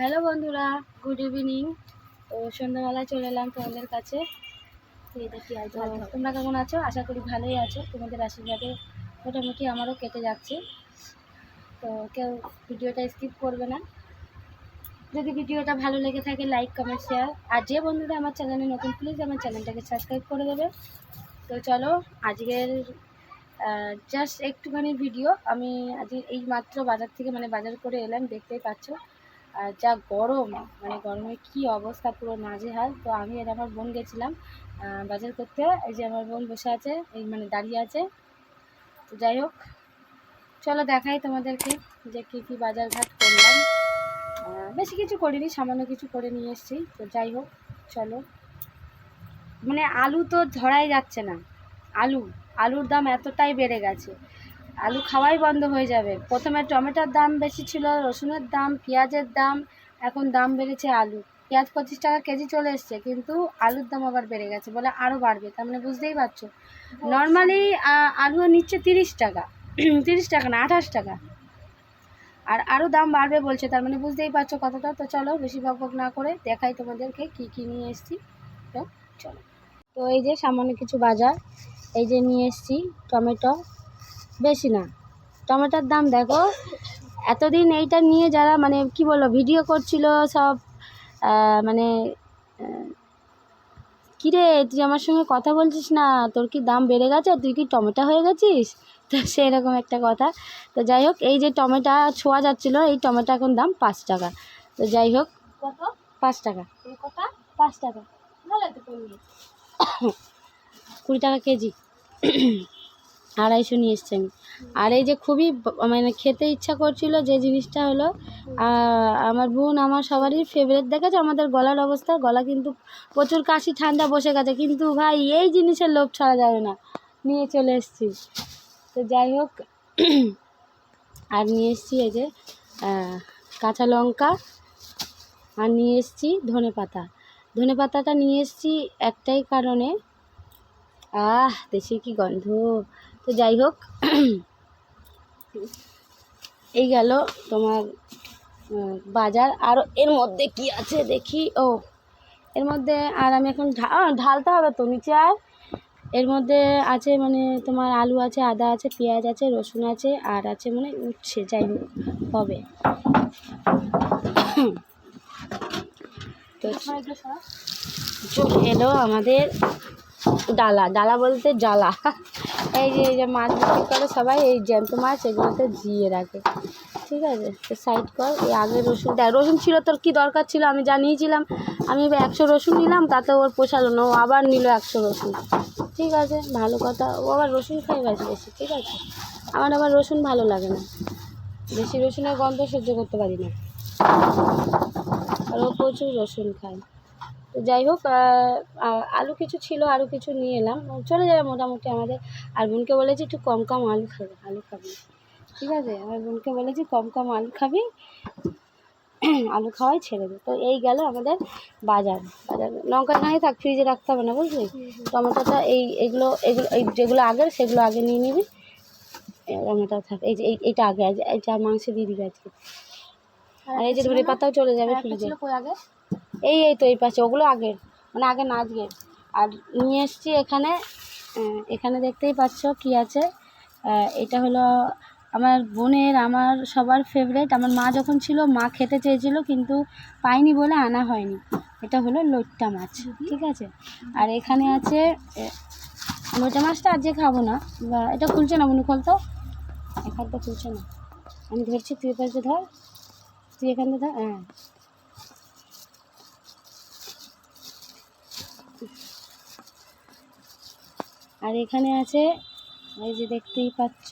Hello বন্ধুরা good evening তো সন্ধ্যাবেলায় চলে এলাম তোমাদের কাছে। তোমরা কেমন আছো? আশা করি ভালোই আছো। তোমাদের আশীর্বাদে মোটামুটি আমারও কেটে যাচ্ছে। তো কেউ ভিডিওটা স্কিপ করবে না। যদি ভিডিওটা ভালো লেগে থাকে লাইক কমেন্ট শেয়ার আর যে বন্ধুরা আমার চ্যানেলে নতুন প্লিজ আমার চ্যানেলটাকে সাবস্ক্রাইব করে দেবে। তো চলো আজকের জাস্ট একটুখানি ভিডিও আমি আজ এই মাত্র বাজার থেকে মানে বাজার করে এলাম দেখতেই পাচ্ছ। আর যা গরম মানে গরমে কি অবস্থা পুরো নাজেহাল। তো আমি আর আমার বোন গেছিলাম বাজার করতে। এই যে আমার বোন বসে আছে, এই মানে দাঁড়িয়ে আছে। তো যাই হোক, চলো দেখাই তোমাদেরকে যে কী কী বাজার ঘাট করলাম বেশি কিছু করিনি, সামান্য কিছু করে নিয়ে এসেছি। তো যাই হোক, চলো। মানে আলু তো ধরাই যাচ্ছে না। আলু, আলুর দাম এতটাই বেড়ে গেছে। আলু খাওয়াই বন্ধ হয়ে যাবে। প্রথমে টমেটোর দাম বেশি ছিল রসুনের দাম পেঁয়াজের দাম এখন দাম বেড়েছে আলু। পেঁয়াজ পঁচিশ টাকা কেজি চলে এসছে কিন্তু আলুর দাম আবার বেড়ে গেছে বলে আরও বাড়বে তার মানে বুঝতেই পারছ। নর্মালি আলু নিচ্ছে তিরিশ টাকা তিরিশ টাকা না আঠাশ টাকা। আর আরও দাম বাড়বে বলছে তার মানে বুঝতেই পারছ কতটা তো চলো বেশি বক বক না করে দেখাই তোমাদেরকে কী কী নিয়ে এসছি। তো চলো। তো এই যে সামান্য কিছু বাজার এই যে নিয়ে এসেছি টমেটো। বেশি না। টমেটোর দাম দেখো এতদিন এইটা নিয়ে যারা মানে কি বলব ভিডিও করছিল সব মানে কিরে তুই আমার সঙ্গে কথা বলছিস না তোর কি দাম বেড়ে গেছে তুই কি টমেটো হয়ে গেছিস? তো সেরকম একটা কথা। তো যাই হোক এই যে টমেটো ছোঁয়া যাচ্ছিল এই টমেটো এখন দাম পাঁচ টাকা। তো যাই হোক কত? পাঁচ টাকা। কত? পাঁচ টাকা। ভালো কুড়ি টাকা কেজি। আড়াইশো নিয়ে এসছি আমি। আর এই যে খুবই মানে খেতে ইচ্ছা করছিল যে জিনিসটা হলো আমার বোন আমার সবারই ফেভারিট দেখেছে আমাদের গলার অবস্থা, গলা কিন্তু প্রচুর কাশি, ঠান্ডা বসে গেছে, কিন্তু ভাই এই জিনিসের লোভ ছাড়া যাবে না। নিয়ে চলে এসেছি। তো যাই হোক, আর নিয়ে এসেছি এই যে কাঁচা লঙ্কা, আর নিয়ে এসেছি ধনে পাতা। ধনে পাতাটা নিয়ে এসেছি একটাই কারণে, আহ, দেশি কি গন্ধ। তো যাই হোক, এই গেল তোমার বাজার। আরও এর মধ্যে কি আছে দেখি? ও, এর মধ্যে আর আমি এখন ঢালতে হবে তো নিচে আর। এর মধ্যে আছে মানে তোমার আলু আছে, আদা আছে, পেঁয়াজ আছে, রসুন আছে, আর আছে মানে উঠছে যাই হোক, হবে। তো এলো আমাদের ডালা ডালা বলতে জ্বালা। এই যে এই যে মাছ বিক্রি করে সবাই, এই জ্যান্ত মাছ এগুলোতে জিয়ে রাখে। ঠিক আছে? তো সাইড কর, এই আগে রসুন, দেখ, রসুন ছিল তোর কী দরকার ছিল? আমি জানিয়েছিলাম, আমি এবার একশো রসুন নিলাম, তাতে ওর পোষালো না, ও আবার নিল একশো রসুন। ঠিক আছে? ভালো কথা। ও আবার রসুন খাই বেশি বেশি, ঠিক আছে? আমার আবার রসুন ভালো লাগে না। বেশি রসুনের গন্ধ সহ্য করতে পারি না। আর ও প্রচুর রসুন খায়। তো যাই হোক আলু কিছু ছিল আরও কিছু নিয়ে এলাম। চলে যাবে মোটামুটি আমাদের। আর বোনকে বলেছি একটু কম কম আলু খাবে আলু খাবি। ঠিক আছে? আমার বোনকে বলেছি কম কম আলু খাবি আলু খাওয়াই ছেড়ে দে। তো এই গেল আমাদের বাজার। বাজার লঙ্কা খানি থাক ফ্রিজে রাখতে হবে না বুঝলি? টমেটোটা এই এগুলো এগুলো এই যেগুলো আগের সেগুলো আগে নিয়ে নিবি। টমেটো থাক এই যে এই- এইটা আগে আজ- এইটা মাংস দিয়ে দিবি আজকে। আর এই যে ধরে পাতাও চলে যাবে ফ্রিজে এই এই তো এই পাশে, ওগুলো আগের মানে আগে না আজকের। আর নিয়ে এসছি এখানে এখানে দেখতেই পাচ্ছ কি আছে। এটা হলো আমার বোনের, আমার সবার ফেভারেট আমার মা যখন ছিল, মা খেতে চেয়েছিল, কিন্তু পাইনি বলে আনা হয়নি। এটা হলো লোট্টা মাছ, ঠিক আছে? আর এখানে আছে লইট্টা মাছটা আজকে খাব না। বা, এটা খুলছে না, মনে খুলতো এখানটা খুলছে না। আমি ধরছি, তুই পাশে ধর। তুই এখান থেকে ধর হ্যাঁ। আর এখানে আছে, এই যে দেখতেই পাচ্ছ।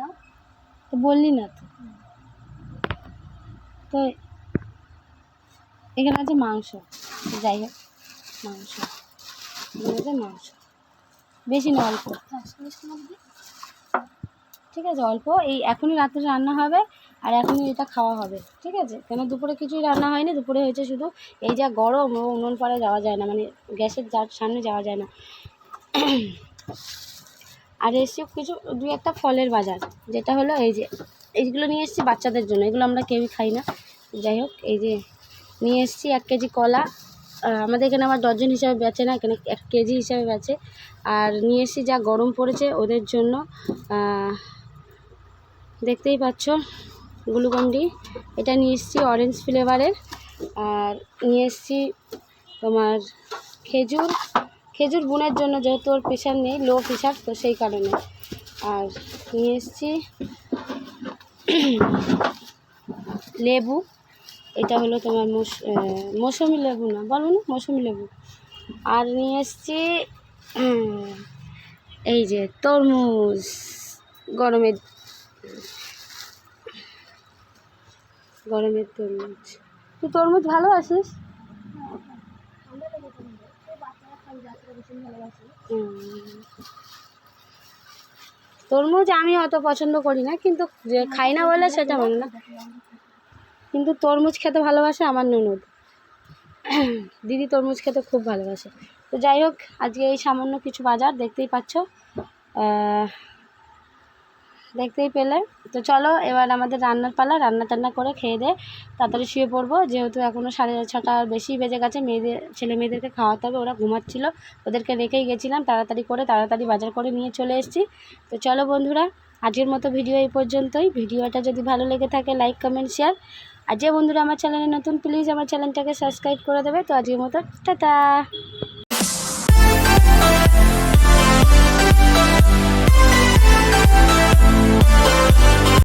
দাও তো বললি না তো। তো এখানে আছে মাংস। যাই হোক, মাংস। মাংস। বেশি না, অল্প। ঠিক আছে, অল্প। এই এখনই রাত্রে রান্না হবে। আর এখন এটা খাওয়া হবে, ঠিক আছে? কেন দুপুরে কিছুই রান্না হয়নি, দুপুরে হয়েছে শুধু এই যা গরম, ও উনুন পাড়ে যাওয়া যায় না মানে গ্যাসের যার সামনে যাওয়া যায় না। আর এসে কিছু, দুই একটা ফলের বাজার, যেটা হলো এই যে, এইগুলো নিয়ে এসেছি বাচ্চাদের জন্য, এগুলো আমরা কেউই খাই না। যাই হোক, এই যে নিয়ে এসেছি এক কেজি কলা আমাদের এখানে আবার ডজন হিসাবে বেচে না, এখানে এক কেজি হিসাবে বেচে। আর নিয়ে এসেছি যা গরম পড়েছে ওদের জন্য দেখতেই পাচ্ছ। গ্লুকন্ডি এটা নিয়ে এসেছি অরেঞ্জ ফ্লেভারের আর নিয়ে এসেছি তোমার খেজুর। খেজুর গুণের জন্য যেহেতু ওর প্রেশার নেই লো প্রেশার তো সেই কারণে। আর নিয়ে এসেছি লেবু। এটা হলো তোমার মৌসুমি লেবু না, বলো না, মৌসুমি লেবু। আর নিয়ে এসেছি এই যে তরমুজ, গরমের গরমের তরমুজ। তুই তরমুজ ভালো আছিস? তরমুজ আমি অত পছন্দ করি না, কিন্তু যে খাই না বলে সেটা মানে না। কিন্তু তরমুজ খেতে ভালোবাসে আমার ননদ। দিদি তরমুজ খেতে খুব ভালোবাসে। তো যাই হোক, আজকে এই সামান্য কিছু বাজার, দেখতেই পাচ্ছ। দেখতেই পেলে। তো চলো, এবার আমাদের রান্নার পালা, রান্না টান্না করে খেয়ে দে। তাড়াতাড়ি শুয়ে পড়ব, যেহেতু এখনও সাড়ে ছটার বেশি বেজে গেছে, মেয়েদের, ছেলে মেয়েদেরকে খাওয়াতে হবে, ওরা ঘুমাচ্ছিলো। ওদেরকে রেখেই গেছিলাম, তাড়াতাড়ি করে, তাড়াতাড়ি বাজার করে নিয়ে চলে এসেছি। তো চলো বন্ধুরা, আজকের মতো ভিডিও এই পর্যন্তই। ভিডিওটা যদি ভালো লেগে থাকে লাইক কমেন্ট শেয়ার আর যে বন্ধুরা আমার চ্যানেলে নতুন প্লিজ আমার চ্যানেলটাকে সাবস্ক্রাইব করে দেবে। তো আজকের মতো, টাটা! you